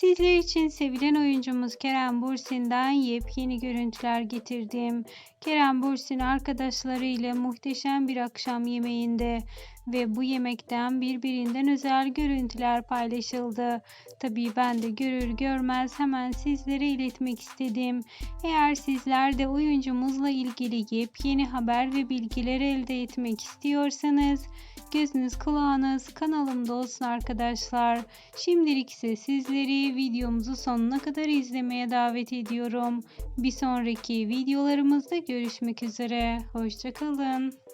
Sizler için sevilen oyuncumuz Kerem Bursin'den yepyeni görüntüler getirdim. Kerem Bursin arkadaşlarıyla muhteşem bir akşam yemeğinde ve bu yemekten birbirinden özel görüntüler paylaşıldı. Tabii ben de görür görmez hemen sizlere iletmek istedim. Eğer sizler de oyuncumuzla ilgili yepyeni haber ve bilgiler elde etmek istiyorsanız gözünüz kulağınız kanalımda olsun arkadaşlar. Şimdilik ise sizleri videomuzu sonuna kadar izlemeye davet ediyorum. Bir sonraki videolarımızda görüşmek üzere. Hoşçakalın.